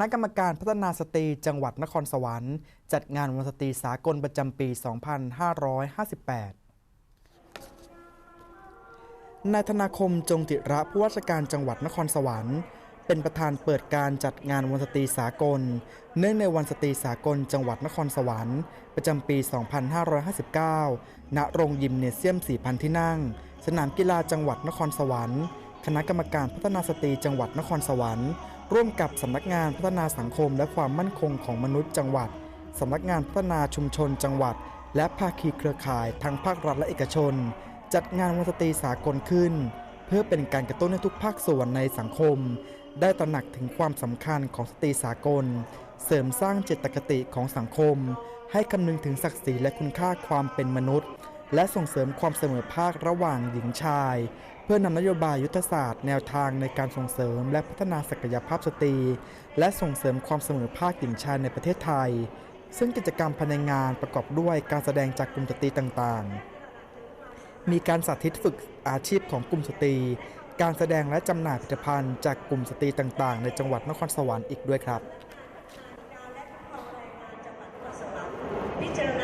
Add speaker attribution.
Speaker 1: ณะกรรมการพัฒนาสตรีจังหวัดนครสวรรค์ จัดงานวันสตรีสากลประจำปี 2558นายธนาคมจงจิระผู้ว่าราชการจังหวัดนครสวรรค์ เป็นประธานเปิดการจัดงานวันสตรีสากล เนื่องในวันสตรีสากลจังหวัดนครสวรรค์ ประจำปี 2559 ณ โรงยิมเนเซียม 4,000 ที่นั่ง สนามกีฬาจังหวัดนครสวรรค์ คณะกรรมการพัฒนาสตรีจังหวัดนครสวรรค์ ร่วมกับสำนักงานพัฒนาสังคมและความมั่นคงของมนุษย์จังหวัดสำนักงานพัฒนาชุมชนจังหวัด และภาคีเครือข่ายทั้งภาครัฐและเอกชน จัดงานวันสตรีสากลขึ้น เพื่อเป็นการกระตุ้นให้ทุกภาคส่วนในสังคม ได้ตระหนักถึงความสำคัญของสตรีสากล เสริมสร้างเจตคติของสังคม ให้คำนึงถึงศักดิ์ศรีและคุณค่าความเป็นมนุษย์ และส่งเสริมความเสมอภาคระหว่างหญิงชาย เพื่อนำนโยบายยุทธศาสตร์แนวทางในการส่งเสริมและพัฒนาศักยภาพสตรี และส่งเสริมความเสมอภาคหญิงชายในประเทศไทย ซึ่งกิจกรรมภายในงานประกอบด้วยการแสดงจากกลุ่มสตรีต่างๆ มีการสาธิตฝึกอาชีพของกลุ่มสตรี การแสดงและจำหน่ายผลิตภัณฑ์จากกลุ่มสตรีต่างๆ ในจังหวัดนครสวรรค์อีกด้วยครับพิจารณา